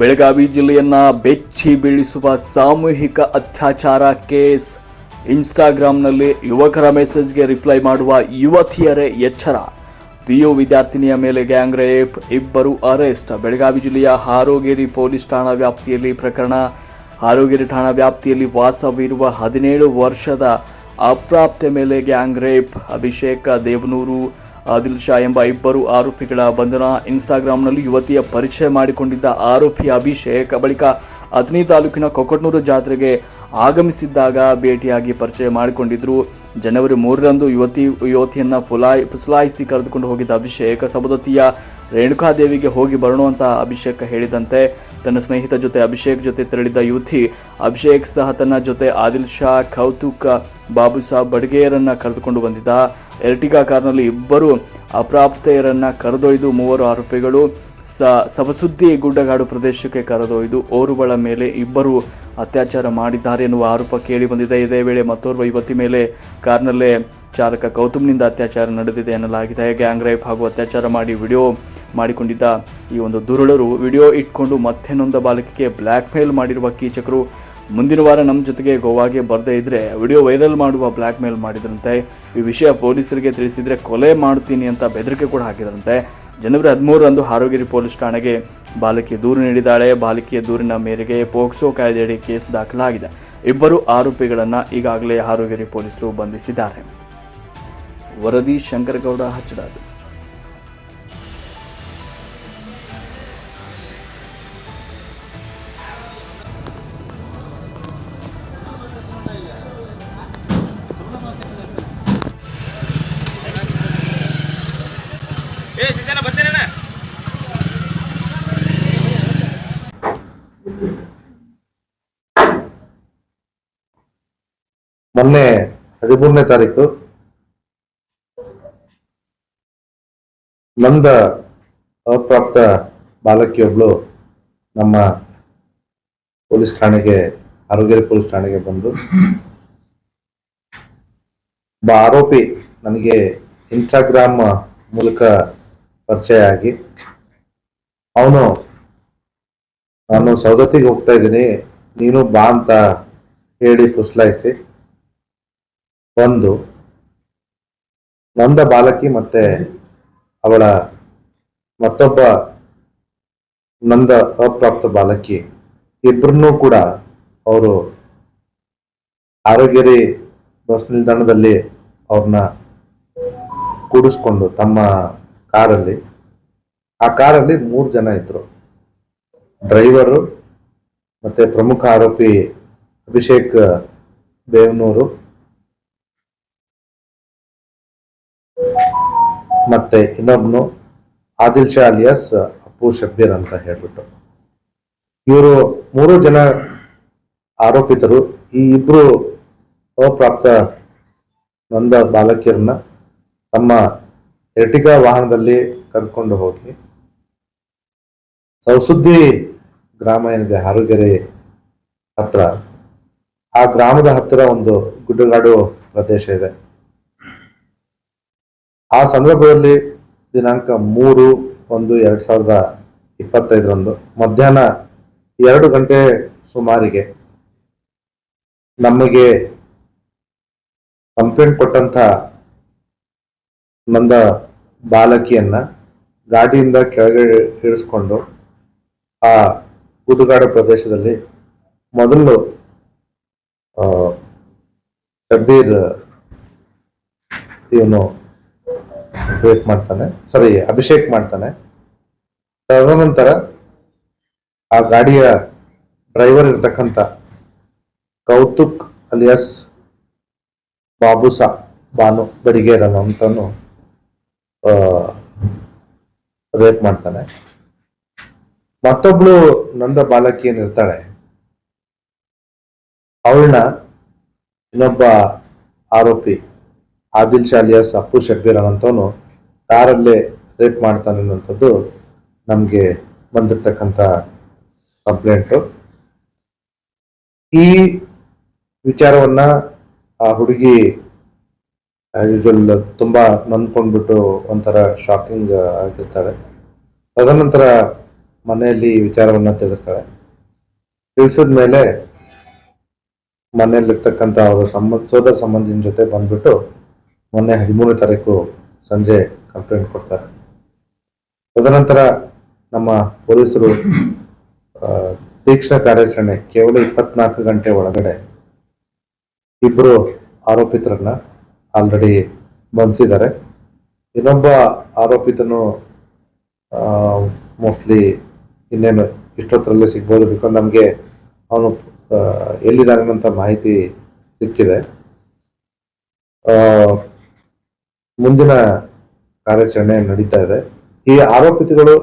ಬೆಳಗಾವಿ ಜಿಲ್ಲೆಯನ್ನ ಬೆಚ್ಚಿ ಬೀಳಿಸುವ ಸಾಮೂಹಿಕ ಅತ್ಯಾಚಾರ ಕೇಸ್. ಇನ್ಸ್ಟಾಗ್ರಾಂನಲ್ಲಿ ಯುವಕರ ಮೆಸೇಜ್ಗೆ ರಿಪ್ಲೈ ಮಾಡುವ ಯುವತಿಯರೇ ಎಚ್ಚರ. ಪಿಯು ವಿದ್ಯಾರ್ಥಿನಿಯ ಮೇಲೆ ಗ್ಯಾಂಗ್ ರೇಪ್, ಇಬ್ಬರು ಅರೆಸ್ಟ್. ಬೆಳಗಾವಿ ಜಿಲ್ಲೆಯ ಹಾರೋಗೇರಿ ಪೊಲೀಸ್ ಠಾಣಾ ವ್ಯಾಪ್ತಿಯಲ್ಲಿ ಪ್ರಕರಣ. ಹಾರೋಗೇರಿ ಠಾಣಾ ವ್ಯಾಪ್ತಿಯಲ್ಲಿ ವಾಸವಿರುವ ಹದಿನೇಳು ವರ್ಷದ ಅಪ್ರಾಪ್ತೆ ಮೇಲೆ ಗ್ಯಾಂಗ್ ರೇಪ್. ಅಭಿಷೇಕ ದೇವನೂರು ಆದಿಲ್ ಶಾ ಎಂಬ ಇಬ್ಬರು ಆರೋಪಿಗಳ ಬಂಧನ ಇನ್ಸ್ಟಾಗ್ರಾಂನಲ್ಲಿ ಯುವತಿಯ ಪರಿಚಯ ಮಾಡಿಕೊಂಡಿದ್ದ ಆರೋಪಿ ಅಭಿಷೇಕ್. ಬಳಿಕ ಅಥಣಿ ತಾಲೂಕಿನ ಕೊಕಟ್ನೂರು ಜಾತ್ರೆಗೆ ಆಗಮಿಸಿದ್ದಾಗ ಭೇಟಿಯಾಗಿ ಪರಿಚಯ ಮಾಡಿಕೊಂಡಿದ್ರು. ಜನವರಿ ಮೂರರಂದು ಯುವತಿ, ಯುವತಿಯನ್ನ ಪುಲಾಯ್, ಪುಸಲಾಯಿಸಿ ಕರೆದುಕೊಂಡು ಹೋಗಿದ್ದ ಅಭಿಷೇಕ್ ಸಬದತ್ತಿಯ ರೇಣುಕಾದೇವಿಗೆ ಹೋಗಿ ಬರೋಣ ಅಂತ ಅಭಿಷೇಕ್ ಹೇಳಿದಂತೆ ತನ್ನ ಸ್ನೇಹಿತ ಜೊತೆ, ಅಭಿಷೇಕ್ ಜೊತೆ ತೆರಳಿದ್ದ ಯುವತಿ, ಅಭಿಷೇಕ್ ಸಹ ತನ್ನ ಜೊತೆ ಆದಿಲ್ ಶಾ, ಕೌತುಕ್, ಬಾಬು ಸಾಬ್ ಬಡ್ಗೇರನ್ನ ಕರೆದುಕೊಂಡು ಬಂದಿದ್ದ. ಎರ್ಟಿಗಾ ಕಾರ್ನಲ್ಲಿ ಇಬ್ಬರು ಅಪ್ರಾಪ್ತೆಯರನ್ನ ಕರೆದೊಯ್ದು ಮೂವರು ಆರೋಪಿಗಳು ಸ ಸಬಸುದ್ದಿ ಗುಡ್ಡಗಾಡು ಪ್ರದೇಶಕ್ಕೆ ಕರೆದೊಯ್ದು ಓರುಗಳ ಮೇಲೆ ಇಬ್ಬರು ಅತ್ಯಾಚಾರ ಮಾಡಿದ್ದಾರೆ ಎನ್ನುವ ಆರೋಪ ಕೇಳಿ ಬಂದಿದೆ. ಇದೇ ವೇಳೆ ಮತ್ತೋರ್ವ ಯುವತಿ ಮೇಲೆ ಕಾರ್ನಲ್ಲೇ ಚಾಲಕ ಕೌತುಮ್ನಿಂದ ಅತ್ಯಾಚಾರ ನಡೆದಿದೆ ಎನ್ನಲಾಗಿದೆ. ಗ್ಯಾಂಗ್ ರೇಪ್ ಹಾಗೂ ಅತ್ಯಾಚಾರ ಮಾಡಿ ವಿಡಿಯೋ ಮಾಡಿಕೊಂಡಿದ್ದ ಈ ಒಂದು ದುರುಳರು ವಿಡಿಯೋ ಇಟ್ಕೊಂಡು ಮತ್ತೆ ನೊಂದ ಬಾಲಕಿಗೆ ಬ್ಲ್ಯಾಕ್ ಮೇಲ್ ಮಾಡಿರುವ ಕೀಚಕರು ಮುಂದಿನ ವಾರ ನಮ್ಮ ಜೊತೆಗೆ ಗೋವಾಗೆ ಬರದೇ ಇದ್ರೆ, ವಿಡಿಯೋ ವೈರಲ್ ಮಾಡುವ ಬ್ಲ್ಯಾಕ್ ಮೇಲ್ ಮಾಡಿದ್ರಂತೆ. ಈ ವಿಷಯ ಪೊಲೀಸರಿಗೆ ತಿಳಿಸಿದ್ರೆ ಕೊಲೆ ಮಾಡ್ತೀನಿ ಅಂತ ಬೆದರಿಕೆ ಕೂಡ ಹಾಕಿದ್ರಂತೆ. ಜನವರಿ ಹದಿಮೂರರಂದು ಹಾರೋಗಿರಿ ಪೊಲೀಸ್ ಠಾಣೆಗೆ ಬಾಲಕಿ ದೂರು ನೀಡಿದ್ದಾಳೆ. ಬಾಲಕಿಯ ದೂರಿನ ಮೇರೆಗೆ ಪೋಕ್ಸೋ ಕಾಯ್ದೆಯಡಿ ಕೇಸ್ ದಾಖಲಾಗಿದೆ. ಇಬ್ಬರು ಆರೋಪಿಗಳನ್ನು ಈಗಾಗಲೇ ಹಾರೋಗಿರಿ ಪೊಲೀಸರು ಬಂಧಿಸಿದ್ದಾರೆ. ವರದಿ ಶಂಕರಗೌಡ ಹಚ್ಚಡಾದು. ಮೊನ್ನೆ ಹದಿಮೂರನೇ ತಾರೀಕು ನಂದ ಅಪ್ರಾಪ್ತ ಬಾಲಕಿಯೊಬ್ಳು ನಮ್ಮ ಪೊಲೀಸ್ ಠಾಣೆಗೆ ಆರೋಗ್ಯ ಪೊಲೀಸ್ ಠಾಣೆಗೆ ಬಂದು ಒಬ್ಬ ಆರೋಪಿ ನನಗೆ ಇನ್ಸ್ಟಾಗ್ರಾಮ್ ಮೂಲಕ ಪರಿಚಯ ಆಗಿ, ಅವನು, ನಾನು ಸೌದತ್ತಿಗೆ ಹೋಗ್ತಾ ಇದ್ದೀನಿ, ನೀನು ಬಾ ಅಂತ ಹೇಳಿ ಫುಸ್ಲಾಯಿಸಿ ಒಂದು ನೊಂದ ಬಾಲಕಿ ಮತ್ತೆ ಅವಳ ಮತ್ತೊಬ್ಬ ನೊಂದ ಅಪ್ರಾಪ್ತ ಬಾಲಕಿ ಇಬ್ಬರನ್ನೂ ಕೂಡ ಅವರು ಆರೋಗ್ಯರಿ ಬಸ್ ನಿಲ್ದಾಣದಲ್ಲಿ ಅವ್ರನ್ನ ಕೂಡಿಸ್ಕೊಂಡು ತಮ್ಮ ಕಾರಲ್ಲಿ. ಆ ಕಾರಲ್ಲಿ ಮೂರು ಜನ ಇದ್ರು. ಡ್ರೈವರು ಮತ್ತೆ ಪ್ರಮುಖ ಆರೋಪಿ ಅಭಿಷೇಕ್ ಬೇವನೂರು ಮತ್ತೆ ಇನ್ನೊಬ್ನು ಆದಿಲ್ ಶಾ ಅಲಿಯಾಸ್ ಅಪ್ಪು ಶಬ್ಬೀರ್ ಅಂತ ಹೇಳ್ಬಿಟ್ಟು. ಇವರು ಮೂರು ಜನ ಆರೋಪಿತರು. ಈ ಇಬ್ರು ಅಪ್ರಾಪ್ತ ನೊಂದ ಬಾಲಕಿಯರನ್ನ ತಮ್ಮ ಎರ್ಟಿಗಾ ವಾಹನದಲ್ಲಿ ಕರೆದುಕೊಂಡು ಹೋಗಿ ಸೌಸುದ್ದಿ ಗ್ರಾಮ ಏನಿದೆ, ಹಾರುಗೆರೆ ಹತ್ರ. ಆ ಗ್ರಾಮದ ಹತ್ತಿರ ಒಂದು ಗುಡ್ಡಗಾಡು ಪ್ರದೇಶ ಇದೆ. ಆ ಸಂದರ್ಭದಲ್ಲಿ ದಿನಾಂಕ ಮೂರು ಒಂದು ಎರಡು ಸಾವಿರದ ಇಪ್ಪತ್ತೈದರಂದು ಮಧ್ಯಾಹ್ನ ಎರಡು ಗಂಟೆ ಸುಮಾರಿಗೆ ನಮಗೆ ಕಂಪ್ಲೇಂಟ್ ಕೊಟ್ಟಂತ ನಂದ ಬಾಲಕಿಯನ್ನ ಗಾಡಿಯಿಂದ ಕೆಳಗೆ ಇಳಿಸ್ಕೊಂಡು ಆ ಗುಡುಗಾಡು ಪ್ರದೇಶದಲ್ಲಿ ಮೊದಲು ಶಬೀರ್ ಇವನು ವೇಟ್ ಮಾಡ್ತಾನೆ. ಸಾರಿ ಅಭಿಷೇಕ್ ಮಾಡ್ತಾನೆ. ತದನಂತರ ಆ ಗಾಡಿಯ ಡ್ರೈವರ್ ಇರ್ತಕ್ಕಂಥ ಕೌತುಕ್ ಅಲಿಯಾಸ್ ಬಾಬುಸಾ ಬಾನು ಬಡಿಗೇರನು ಅಂತನು ರೇಪ್ ಮಾಡ್ತಾನೆ. ಮತ್ತೊಬ್ಳು ನಂದ ಬಾಲಕಿ ಏನಿರ್ತಾಳೆ, ಅವಳನ್ನ ಇನ್ನೊಬ್ಬ ಆರೋಪಿ ಆದಿಲ್ ಶಾಲಿಯಾಸ್ ಅಪ್ಪು ಶಬ್ಬೀರ್ ಅನ್ನೋಂಥವನು ಕಾರಲ್ಲೇ ರೇಪ್ ಮಾಡ್ತಾನೆ ಅನ್ನೋಂಥದ್ದು ನಮಗೆ ಬಂದಿರತಕ್ಕಂಥ ಕಂಪ್ಲೇಂಟು. ಈ ವಿಚಾರವನ್ನ ಆ ಹುಡುಗಿ ತುಂಬಾ ನೊಂದ್ಕೊಂಡ್ಬಿಟ್ಟು ಒಂಥರ ಶಾಕಿಂಗ್ ಆಗಿರ್ತಾಳೆ. ತದನಂತರ ಮನೆಯಲ್ಲಿ ವಿಚಾರವನ್ನ ತಿಳಿಸ್ತಾಳೆ. ತಿಳಿಸಿದ ಮೇಲೆ ಮನೆಯಲ್ಲಿರ್ತಕ್ಕಂಥ ಅವರ ಸಂಬಂಧ ಸೋದರ ಸಂಬಂಧಿನ ಜೊತೆ ಬಂದ್ಬಿಟ್ಟು ಮೊನ್ನೆ ಹದಿಮೂರನೇ ತಾರೀಕು ಸಂಜೆ ಕಂಪ್ಲೇಂಟ್ ಕೊಡ್ತಾರೆ. ತದನಂತರ ನಮ್ಮ ಪೊಲೀಸರು ತೀಕ್ಷ್ಣ ಕಾರ್ಯಾಚರಣೆ ಕೇವಲ ಇಪ್ಪತ್ನಾಲ್ಕು ಗಂಟೆ ಒಳಗಡೆ ಇಬ್ಬರು ಆರೋಪಿತರನ್ನ ಆಲ್ರೆಡಿ ಬಂಧಿಸಿದ್ದಾರೆ. ಇನ್ನೊಬ್ಬ ಆರೋಪಿತನು ಮೋಸ್ಟ್ಲಿ ಇನ್ನೇನು ಇಷ್ಟೊತ್ತರಲ್ಲೇ ಸಿಗ್ಬೋದು ಬಿಕಾಸ್ ನಮಗೆ ಅವನು ಎಲ್ಲಿದ್ದಾನೆ ಅಂತ ಮಾಹಿತಿ ಸಿಕ್ಕಿದೆ. ಮುಂದಿನ ಕಾರ್ಯಾಚರಣೆ ನಡೀತಾ ಇದೆ. ಈ ಆರೋಪಿತಗಳು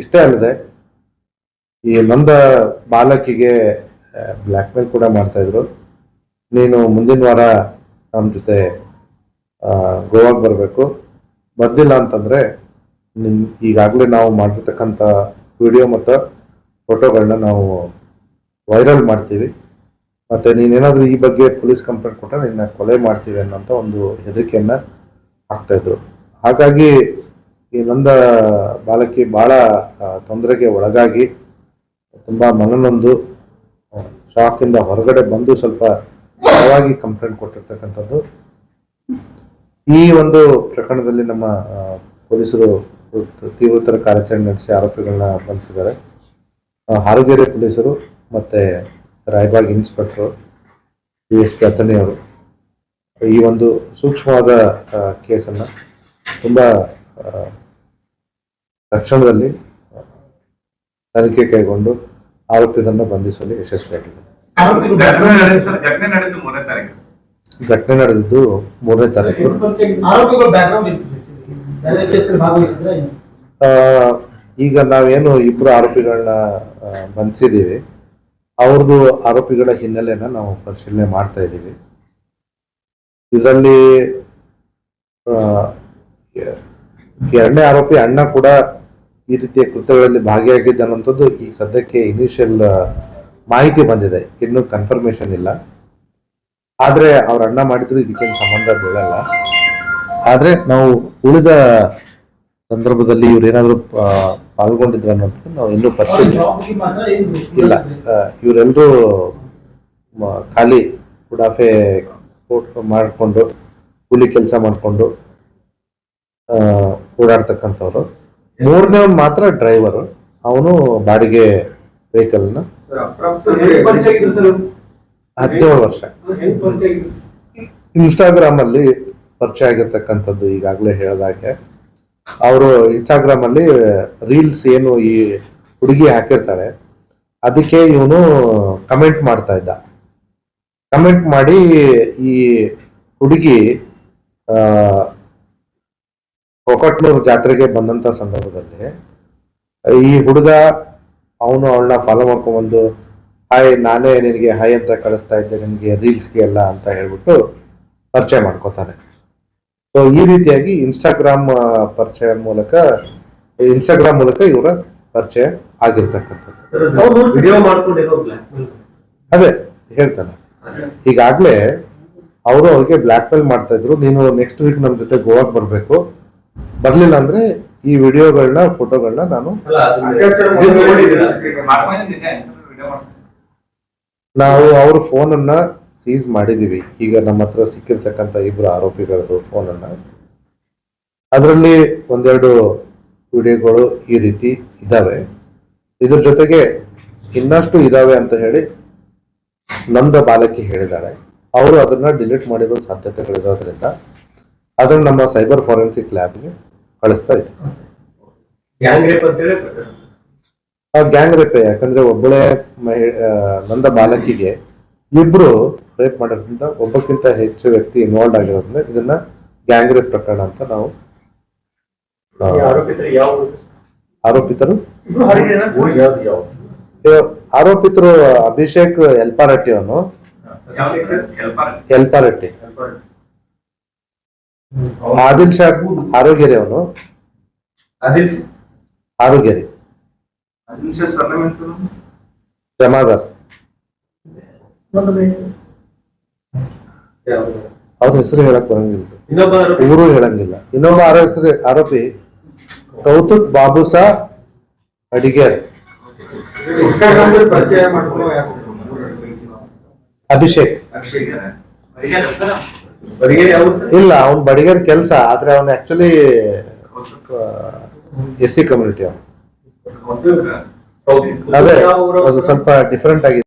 ಇಷ್ಟೇ ಅಲ್ಲದೆ ಈ ನೊಂದ ಬಾಲಕಿಗೆ ಬ್ಲ್ಯಾಕ್ ಮೇಲ್ ಕೂಡ ಮಾಡ್ತಾ ಇದ್ರು. ನೀನು ಮುಂದಿನ ವಾರ ನಮ್ಮ ಜೊತೆ ಗೋವಾಗೆ ಬರಬೇಕು. ಬಂದಿಲ್ಲ ಅಂತಂದ್ರೆ ನಿನ್, ಈಗಾಗಲೇ ನಾವು ಮಾಡಿರ್ತಕ್ಕಂಥ ವಿಡಿಯೋ ಮತ್ತು ಫೋಟೋಗಳನ್ನ ನಾವು ವೈರಲ್ ಮಾಡ್ತೀವಿ. ಮತ್ತೆ ನೀನೇನಾದರೂ ಈ ಬಗ್ಗೆ ಪೊಲೀಸ್ ಕಂಪ್ಲೇಂಟ್ ಕೊಟ್ಟರೆ ನಿನ್ನ ಕೊಲೆ ಮಾಡ್ತೀವಿ ಅನ್ನೋಂಥ ಒಂದು ಹೆದರಿಕೆಯನ್ನ ಹಾಕ್ತಾ ಇದ್ರು. ಹಾಗಾಗಿ ಈ ನೊಂದ ಬಾಲಕಿ ಬಹಳ ತೊಂದರೆಗೆ ಒಳಗಾಗಿ ತುಂಬಾ ಮನನೊಂದು ಶಾಕಿಂದ ಹೊರಗಡೆ ಬಂದು ಸ್ವಲ್ಪ ಬಲವಾಗಿ ಕಂಪ್ಲೇಂಟ್ ಕೊಟ್ಟಿರ್ತಕ್ಕಂಥದ್ದು. ಈ ಒಂದು ಪ್ರಕರಣದಲ್ಲಿ ನಮ್ಮ ಪೊಲೀಸರು ತೀವ್ರತರ ಕಾರ್ಯಾಚರಣೆ ನಡೆಸಿ ಆರೋಪಿಗಳನ್ನ ಬಂಧಿಸಿದ್ದಾರೆ ಹಾರುಗೆರೆ ಪೊಲೀಸರು ಮತ್ತೆ Raybag inspector D S P Athani ಅವರು. ಈ ಒಂದು ಸೂಕ್ಷ್ಮವಾದ ಕೇಸನ್ನ ತುಂಬಾ ಆ, ತಕ್ಷಣದಲ್ಲಿ ತನಿಖೆ ಕೈಗೊಂಡು ಆರೋಪಿಗಳನ್ನು ಬಂಧಿಸುವಲ್ಲಿ ಯಶಸ್ವಿಯಾಗಿದೆ. ಘಟನೆ ನಡೆದಿದ್ದು ಮೂರನೇ ತಾರೀಕು. ಈಗ ನಾವೇನು ಇಬ್ಬರು ಆರೋಪಿಗಳನ್ನ ಬಂಧಿಸಿದ್ದೀವಿ ಬಂಧಿಸಿದೀವಿ ಅವ್ರದ್ದು ಆರೋಪಿಗಳ ಹಿನ್ನೆಲೆಯನ್ನ ನಾವು ಪರಿಶೀಲನೆ ಮಾಡ್ತಾ ಇದ್ದೀವಿ. ಇದರಲ್ಲಿ ಎರಡನೇ ಆರೋಪಿ ಅಣ್ಣ ಕೂಡ ಈ ರೀತಿಯ ಕೃತ್ಯಗಳಲ್ಲಿ ಭಾಗಿಯಾಗಿದ್ದ ಅನ್ನೋಂಥದ್ದು ಈ ಸದ್ಯಕ್ಕೆ ಇನಿಷಿಯಲ್ ಮಾಹಿತಿ ಬಂದಿದೆ. ಇನ್ನೂ ಕನ್ಫರ್ಮೇಶನ್ ಇಲ್ಲ. ಆದ್ರೆ ಅವ್ರ ಅಣ್ಣ ಮಾಡಿದ್ರು ಇದಕ್ಕೇನು ಸಂಬಂಧ ಬೀಳಲ್ಲ. ಆದ್ರೆ ನಾವು ಉಳಿದ ಸಂದರ್ಭದಲ್ಲಿ ಇವ್ರೇನಾದ್ರೂ ಪಾಲ್ಗೊಂಡಿದ್ರು ಅನ್ನೋದು ನಾವು ಇನ್ನೂ ಪರಿಶೀಲನೆ ಏನು ಇಲ್ಲ ಇವರೆಲ್ಲರೂ ಖಾಲಿ ಉಡಾಫೆ ಮಾಡಿಕೊಂಡು, ಕೂಲಿ ಕೆಲಸ ಮಾಡಿಕೊಂಡು ಓಡಾಡ್ತಕ್ಕಂಥವ್ರು. ಮೂರನೇ ಮಾತ್ರ ಡ್ರೈವರ್ ಅವನು ಬಾಡಿಗೆ ವೆಹಿಕಲ್ನ ಹದಿನೇಳು ವರ್ಷ. ಇನ್ಸ್ಟಾಗ್ರಾಮ್ ಅಲ್ಲಿ ಪರಿಚಯ ಆಗಿರ್ತಕ್ಕಂಥದ್ದು ಈಗಾಗಲೇ ಹೇಳಿದಾಗೆ. ಅವರು ಇನ್ಸ್ಟಾಗ್ರಾಮ್ ಅಲ್ಲಿ ರೀಲ್ಸ್ ಏನು ಈ ಹುಡುಗಿ ಹಾಕಿರ್ತಾಳೆ. ಅದಕ್ಕೆ ಇವನು ಕಮೆಂಟ್ ಮಾಡ್ತಾ ಇದ್ದ. ಕಮೆಂಟ್ ಮಾಡಿ ಈ ಹುಡುಗಿ ಆ ಕೊಕಟ್ನೂರು ಜಾತ್ರೆಗೆ ಬಂದಂತ ಸಂದರ್ಭದಲ್ಲಿ ಈ ಹುಡುಗ ಅವನು ಅವಳನ್ನ ಫಾಲೋ ಮಾಡ್ಕೊಂಡ್ಬಂದು ಹಾಯ್ ನಾನೇ ನಿನಗೆ ಹಾಯ್ ಅಂತ ಕಳಿಸ್ತಾ ಇದ್ದೆ ನಿನಗೆ ರೀಲ್ಸ್ಗೆ ಎಲ್ಲ ಅಂತ ಹೇಳ್ಬಿಟ್ಟು ಪರಿಚಯ ಮಾಡ್ಕೋತಾನೆ. ಸೊ ಈ ರೀತಿಯಾಗಿ ಇನ್ಸ್ಟಾಗ್ರಾಮ್ ಪರಿಚಯ ಮೂಲಕ ಇನ್ಸ್ಟಾಗ್ರಾಮ್ ಮೂಲಕ ಇವರ ಪರಿಚಯ ಆಗಿರ್ತಕ್ಕಂಥದ್ದು. ವಿಡಿಯೋ ಮಾಡ್ಕೊಂಡಿರೋ ಬ್ಲಾಕ್ ಅದೇ ಹೇಳ್ತಾನೆ. ಈಗಾಗ್ಲೇ ಅವರು ಅವ್ರಿಗೆ ಬ್ಲ್ಯಾಕ್ ಮೇಲ್ ಮಾಡ್ತಾ ಇದ್ರು. ನೀನು ನೆಕ್ಸ್ಟ್ ವೀಕ್ ನಮ್ಮ ಜೊತೆ ಗೋವಾಕ್ ಬರಬೇಕು. ಬರ್ಲಿಲ್ಲ ಅಂದ್ರೆ ಈ ವಿಡಿಯೋಗಳನ್ನ ಫೋಟೋಗಳನ್ನ ನಾನು ನಾವು ಅವ್ರ ಫೋನನ್ನ ಸೀಸ್ ಮಾಡಿದೀವಿ. ಈಗ ನಮ್ಮ ಹತ್ರ ಸಿಕ್ಕಿರ್ತಕ್ಕಂಥ ಇಬ್ರು ಆರೋಪಿಗಳದ್ದು ಫೋನನ್ನ ಅದರಲ್ಲಿ ಒಂದೆರಡು ವಿಡಿಯೋಗಳು ಈ ರೀತಿ ಇದಾವೆ. ಇದ್ರ ಜೊತೆಗೆ ಇನ್ನಷ್ಟು ಇದಾವೆ ಅಂತ ಹೇಳಿ ನಂದ ಬಾಲಕಿ ಹೇಳಿದ್ದಾಳೆ ಅವರು ಅದನ್ನ ಡಿಲೀಟ್ ಮಾಡಿರೋ ಸಾಧ್ಯತೆಗಳಿರೋದ್ರಿಂದ ಅದನ್ನ ನಮ್ಮ ಸೈಬರ್ ಫಾರೆನ್ಸಿಕ್ ಲ್ಯಾಬ್ಗೆ ಕಳಿಸ್ತಾ ಇದ್ದೀವಿ ಗ್ಯಾಂಗ್ ರೇಪ್ ಯಾಕಂದ್ರೆ ಒಬ್ಬಳೆ ನಂದ ಬಾಲಕಿಗೆ ಇಬ್ರು ರೇಪ್ ಮಾಡೋದ್ರಿಂದ ಒಬ್ಬಕ್ಕಿಂತ ಹೆಚ್ಚು ವ್ಯಕ್ತಿ ಇನ್ವಾಲ್ವ್ ಆಗಿರೋದ್ರಿಂದ ಇದನ್ನ ಗ್ಯಾಂಗ್ ರೇಪ್ ಪ್ರಕರಣ ಅಂತ ನಾವು ಆರೋಪಿತರು? ಆರೋಪಿತರು ಅಭಿಷೇಕ್ ಎಲ್ಪಾರಟ್ಟಿ ಅವನು. ಎಲ್ಪಾರಟ್ಟಿ ಆದಿಲ್ ಶಾ ಆರೋಗ್ಯರಿ ಅವನು. ಆರೋಗ್ಯರಿ. ಜಮಾದಾರ್? ಅವ್ರ ಹೆಸರು ಹೇಳಕ್ ಬರಂಗಿಲ್ಲ ಊರು ಹೇಳಂಗಿಲ್ಲ. ಇನ್ನೊಬ್ಬ ಆರೋ ಹೆಸರು ಆರೋಪಿ ಕೌತುಕ್ ಬಾಬುಸಾ ಅಡಿಗೇರ್. ಅಭಿಷೇಕ್. ಇಲ್ಲ ಅವ್ನ್ ಬಡಿಗೇರ್ ಕೆಲಸ ಆದ್ರೆ ಅವ್ನು ಆಕ್ಚುಲಿ ಎಸ್ ಸಿ ಕಮ್ಯುನಿಟಿ ಅವನು. ಅದೇ ಅದು ಸ್ವಲ್ಪ ಡಿಫ್ರೆಂಟ್ ಆಗಿದೆ.